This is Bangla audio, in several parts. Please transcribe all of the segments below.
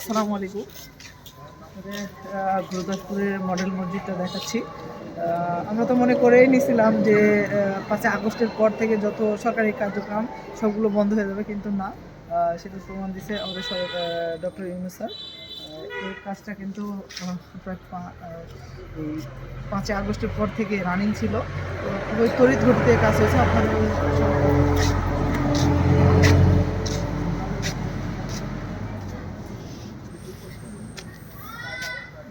আসসালামু আলাইকুম। গুরুদাসপুরের মডেল মসজিদটা দেখাচ্ছি। আমরা তো মনে করেই নিছিলাম যে পাঁচই আগস্টের পর থেকে যত সরকারি কার্যক্রম, সবগুলো বন্ধ হয়ে যাবে, কিন্তু না। সেটা প্রমাণ দিছে আমাদের ডক্টর ইউনুস স্যার। এই কাজটা কিন্তু প্রায় পাঁচই আগস্টের পর থেকে রানিং ছিল। তো খুবই তড়িৎ গতিতে কাজ হয়েছে। আপনাদের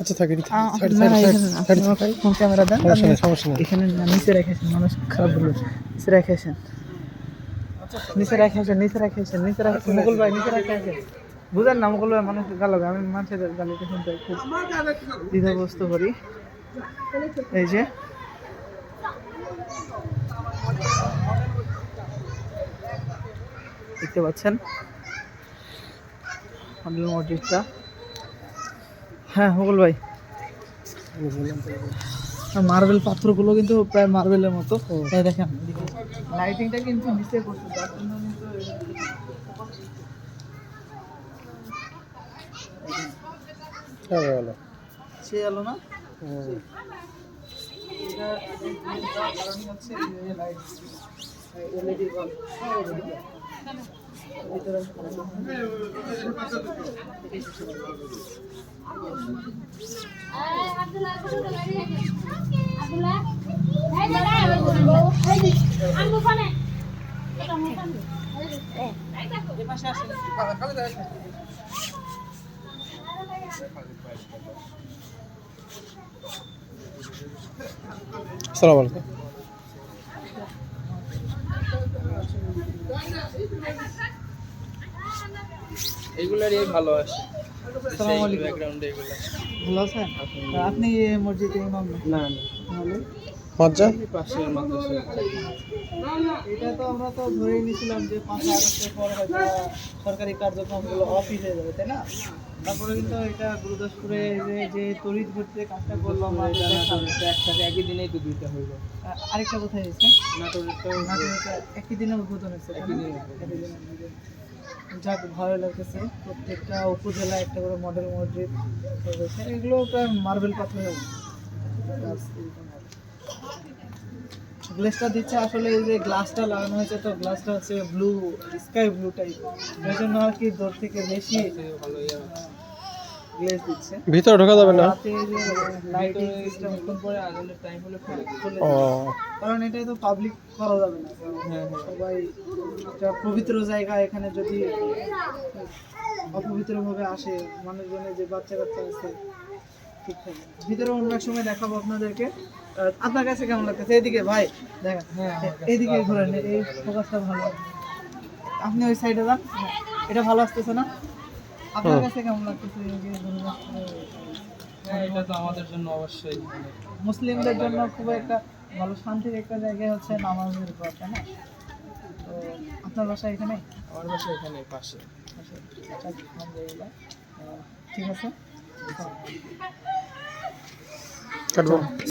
আচ্ছা থাকি ক্যামেরা দেন। এখানে না, নিচে রেখেছেন মানুষ খারাপ বলবে। নিচে রেখেছেন নিচে রেখেছেন নিচে রেখেছেন নিচে রেখেছেন মুকুল ভাই নিচে রেখেছেন বুঝেন না মুকুল ভাই মানুষ গালো আমি মানুষের গালিতে শুনতে খুব দ্বিধাগ্রস্ত করি। এই যে। দেখতে পাচ্ছেন? মসজিদটা হ্যাঁ মুকুল ভাই। মার্বেল পাথরগুলো কিন্তু প্রায় মার্বেলের মতো। এই দেখেন লাইটিংটা কিন্তু নিচে করছে যার জন্য কিন্তু সে এলো না? এটা এটা কারণ হচ্ছে এই লাইট এলইডি বাল্ব ভিতরে আসসালামু আলাইকুম। এগুলারই ভালো আসে আসসালামু আলাইকুম। ভালো আছেন? আপনি মসজিদে ইমাম না? না মজ্জা? এটা তো আমরা তো ধরেই নিয়েছিলাম যে পাঁচই আগস্টের পর হয়তো সরকারি কার্যক্রমগুলো অফিস হয়ে যাবে তাই না? তারপরে কিন্তু এটা গুরুদাসপুরে যে যে তড়িৎ গতিতে কাজটা করল আমরা একসাথে একই দিনেই তো দুইটা হইল আরেকটা কোথায় হয়েছে? নাটোরেরটা একই দিনে উদ্বোধন হয়েছে একই দিনে। যাক ভালো লাগতেছে। প্রত্যেকটা উপজেলা একটা করে মডেল মসজিদ এগুলো প্রায় মার্বেল পাথরের। গ্লাসটা দিচ্ছে আসলে এই যে গ্লাসটা লাগানো হয়েছে তো গ্লাসটা হচ্ছে ব্লু স্কাই ব্লু টাইপ এই জন্য আর কি দূর থেকে বেশি ভালো ইয়া গ্লেজ দিচ্ছে। ভিতরে ঢোকা যাবে না? রাতে যে লাইটিং সিস্টেম কিছুক্ষণ পরে আগুনের টাইম হলে খুলে ও। কারণ এটা তো পাবলিক করা যাবে না। হ্যাঁ হ্যাঁ। সবাই একটা পবিত্র জায়গা এখানে যদি অপবিত্রভাবে আসে মানুষজনের যে বাচ্চা কাচ্চা আছে ঠিক থাকে ভিতরে অন্য এক সময় দেখাবো আপনাদেরকে। আপনার কাছে কেমন লাগতেছে? এদিকে ভাই দেখেন হ্যাঁ, এইদিকে ঘুরেন এই ফোকাসটা ভালো। আপনি ওই সাইডে যান। হ্যাঁ, এটা ভালো আসতেছে না? আপনার কাছে কেমন লাগতেছে? এই যে গুরুদাসপুরের হ্যাঁ এটা তো আমাদের জন্য অবশ্যই মানে মুসলিমদের জন্য খুব একটা ভালো শান্তির একটা জায়গা হচ্ছে নামাজের ঘর তাই না? তো আপনার বাসা এখানে? আমার বাসা এখানে পাশে। আচ্ছা, ঠিক আছে? কাটবো